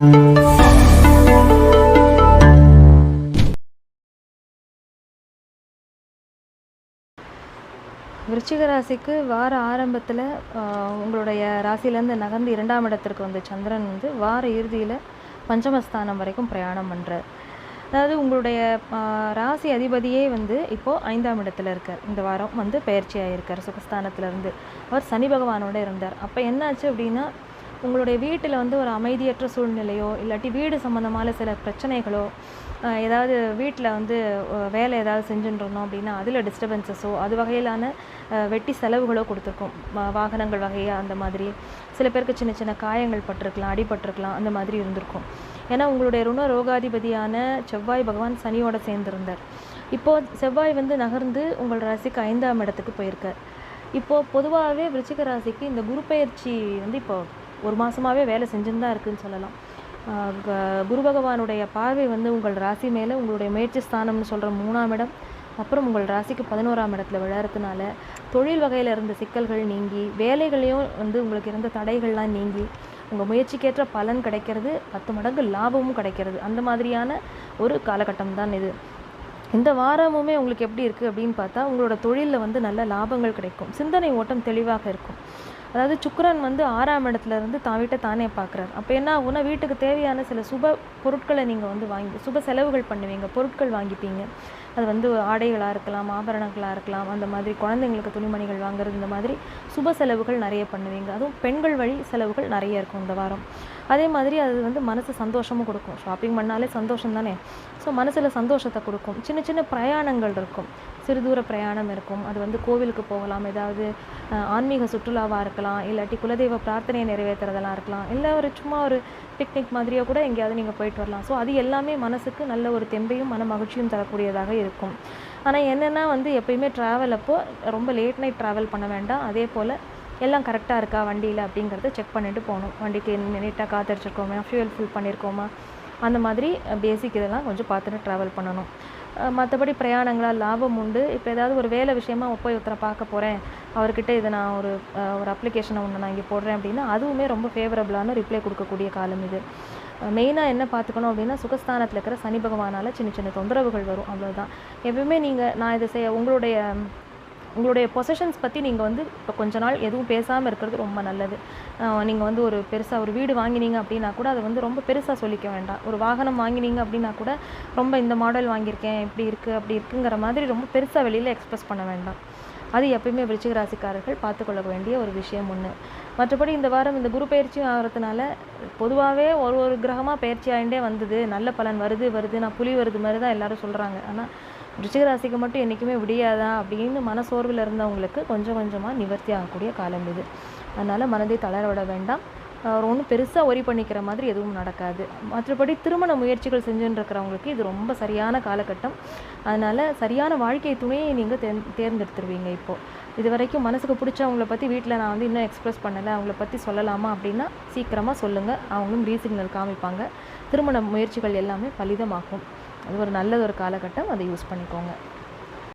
விருச்சிக ராசிக்கு வார ஆரம்பத்தில் உங்களுடைய ராசியிலேருந்து நகர்ந்து இரண்டாம் இடத்திற்கு வந்த சந்திரன் வந்து வார இறுதியில் பஞ்சமஸ்தானம் வரைக்கும் பிரயாணம் பண்ணுறார் அதாவது உங்களுடைய ராசி அதிபதியே வந்து இப்போது ஐந்தாம் இடத்துல இருக்கார். இந்த வாரம் வந்து பயிற்சியாக இருக்கார் சுகஸ்தானத்திலேருந்து. அவர் சனி பகவானோட இருந்தார். அப்போ என்னாச்சு அப்படின்னா உங்களுடைய வீட்டில் வந்து ஒரு அமைதியற்ற சூழ்நிலையோ இல்லாட்டி வீடு சம்மந்தமான சில பிரச்சனைகளோ ஏதாவது வீட்டில் வந்து வேலை ஏதாவது செஞ்சுட்டு இருந்தோம் அப்படின்னா அதில் டிஸ்டர்பன்சஸோ அது வகையிலான வெட்டி செலவுகளோ கொடுத்துருக்கோம். வாகனங்கள் வகையாக அந்த மாதிரி. சில பேருக்கு சின்ன சின்ன காயங்கள் பட்டிருக்கலாம் அடிபட்டிருக்கலாம் அந்த மாதிரி இருந்திருக்கும். ஏன்னா உங்களுடைய ருண ரோகாதிபதியான செவ்வாய் பகவான் சனியோட சேர்ந்திருந்தார். இப்போது செவ்வாய் வந்து நகர்ந்து உங்கள் ராசிக்கு ஐந்தாம் இடத்துக்கு போயிருக்கார். இப்போது பொதுவாகவே விருச்சிக ராசிக்கு இந்த குரு பயிற்சி வந்து இப்போ ஒரு மாதமாகவே வேலை செஞ்சுன்னு தான் இருக்குன்னு சொல்லலாம். குரு பகவானுடைய பார்வை வந்து உங்கள் ராசி மேலே உங்களுடைய முயற்சி ஸ்தானம்னு சொல்கிற மூணாம் இடம் அப்புறம் உங்கள் ராசிக்கு பதினோராம் இடத்துல விழறதுனால தொழில் வகையில் இருந்த சிக்கல்கள் நீங்கி வேலைகளையும் வந்து உங்களுக்கு இருந்த தடைகள்லாம் நீங்கி உங்கள் முயற்சிக்கேற்ற பலன் கிடைக்கிறது பத்து மடங்கு லாபமும் கிடைக்கிறது. அந்த மாதிரியான ஒரு காலகட்டம் தான் இது. இந்த வாரமுமே உங்களுக்கு எப்படி இருக்குது அப்படின்னு பார்த்தா உங்களோட தொழிலில் வந்து நல்ல லாபங்கள் கிடைக்கும். சிந்தனை ஓட்டம் தெளிவாக இருக்கும். அதாவது சுக்கரன் வந்து ஆறாம் இடத்துல இருந்து தான் வீட்டை தானே பார்க்குறாரு. அப்போ என்ன ஆகும்னா வீட்டுக்கு தேவையான சில சுப பொருட்களை நீங்கள் வந்து வாங்கி சுப செலவுகள் பண்ணுவீங்க. பொருட்கள் வாங்கிப்பீங்க. அது வந்து ஆடைகளாக இருக்கலாம் ஆபரணங்களாக இருக்கலாம் அந்த மாதிரி குழந்தைங்களுக்கு துணிமணிகள் வாங்குறது இந்த மாதிரி சுப செலவுகள் நிறைய பண்ணுவீங்க. அதுவும் பெண்கள் வழி செலவுகள் நிறைய இருக்கும் இந்த வாரம். அதே மாதிரி அது வந்து மனசு சந்தோஷமும் கொடுக்கும். ஷாப்பிங் பண்ணாலே சந்தோஷம் தானே? ஸோ மனசில் சந்தோஷத்தை கொடுக்கும். சின்ன சின்ன பிரயாணங்கள் இருக்கும். சிறு தூர பிரயாணம் இருக்கும். அது வந்து கோவிலுக்கு போகலாம். ஏதாவது ஆன்மீக சுற்றுலாவாக இருக்கலாம். இல்லாட்டி குலதெய்வ பிரார்த்தனையை நிறைவேற்றுறதெல்லாம் இருக்கலாம். இல்லை ஒரு சும்மா ஒரு பிக்னிக் மாதிரியோ கூட எங்கேயாவது நீங்கள் போயிட்டு வரலாம். ஸோ அது எல்லாமே மனசுக்கு நல்ல ஒரு தெம்பையும் மன மகிழ்ச்சியும் தரக்கூடியதாக இருக்கும். ஆனால் என்னென்னா வந்து எப்பயுமே ட்ராவல் அப்போது ரொம்ப லேட் நைட் ட்ராவல் பண்ண வேண்டாம். அதே போல் எல்லாம் கரெக்டாக இருக்கா வண்டியில் அப்படிங்கிறத செக் பண்ணிவிட்டு போகணும். வண்டிக்கு நீட்டாக காத்தடிச்சிருக்கோமா ஃபியூல் ஃபில் பண்ணியிருக்கோமா அந்த மாதிரி பேசிக் இதெல்லாம் கொஞ்சம் பார்த்துட்டு ட்ராவல் பண்ணணும். மற்றபடி பிரயாணங்களால் லாபம் உண்டு. இப்போ ஏதாவது ஒரு வேலை விஷயமா போய் ஒருத்தரை பார்க்க போகிறேன் அவர்கிட்ட இதை நான் ஒரு ஒரு அப்ளிகேஷனை ஒன்று நான் இங்கே போடுறேன் அப்படின்னா அதுவுமே ரொம்ப ஃபேவரபுளான ரிப்ளை கொடுக்கக்கூடிய காலம் இது. மெயினாக என்ன பார்த்துக்கணும் அப்படின்னா சுகஸ்தானத்தில் இருக்கிற சனி பகவானால் சின்ன சின்ன தொந்தரவுகள் வரும். அவ்வளோதான் எப்பவுமே நீங்கள் நான் இதை செய்ய உங்களுடைய உங்களுடைய பொசஷன்ஸ் பற்றி நீங்கள் வந்து இப்போ கொஞ்ச நாள் எதுவும் பேசாமல் இருக்கிறது ரொம்ப நல்லது. நீங்கள் வந்து ஒரு பெருசாக ஒரு வீடு வாங்கினீங்க அப்படின்னா கூட அதை வந்து ரொம்ப பெருசாக சொல்லிக்க வேண்டாம். ஒரு வாகனம் வாங்கினீங்க அப்படின்னா கூட ரொம்ப இந்த மாடல் வாங்கியிருக்கேன் இப்படி இருக்குது அப்படி இருக்குங்கிற மாதிரி ரொம்ப பெருசாக வெளியில் எக்ஸ்பிரஸ் பண்ண வேண்டாம். அது எப்பயுமே விருச்சிக ராசிக்காரர்கள் பார்த்துக்கொள்ள வேண்டிய ஒரு விஷயம் ஒன்று மற்றபடி இந்த வாரம் இந்த குரு பயிற்சி ஆகிறதுனால பொதுவாகவே ஒரு ஒரு கிரகமாக பயிற்சி ஆகிட்டே வந்தது. நல்ல பலன் வருது வருது நான் புலி வருது மாதிரி தான் எல்லோரும் சொல்கிறாங்க ஆனால் ரிச்சிகராசிக்கு மட்டும் என்றைக்குமே விடியாதா அப்படின்னு மனசோர்வில் இருந்தவங்களுக்கு கொஞ்சம் கொஞ்சமாக நிவர்த்தி ஆகக்கூடிய காலம் இது. அதனால் மனதை தளர விட வேண்டாம். ஒன்றும் பெருசாக ஒரி பண்ணிக்கிற மாதிரி எதுவும் நடக்காது. மற்றபடி திருமண முயற்சிகள் செஞ்சுன்னு இருக்கிறவங்களுக்கு இது ரொம்ப சரியான காலகட்டம். அதனால் சரியான வாழ்க்கை துணையை நீங்கள் தேர் தேர்ந்தெடுத்துருவீங்க இப்போது இது வரைக்கும் மனசுக்கு பிடிச்சவங்கள பற்றி வீட்டில் நான் வந்து இன்னும் எக்ஸ்ப்ரெஸ் பண்ணலை. அவங்கள பற்றி சொல்லலாமா அப்படின்னா சீக்கிரமாக சொல்லுங்கள் அவங்களும் ரீசிக்னல் காமிப்பாங்க. திருமண முயற்சிகள் எல்லாமே பலிதமாகும். அது ஒரு நல்ல ஒரு காலகட்டம் அதை யூஸ் பண்ணிக்கோங்க.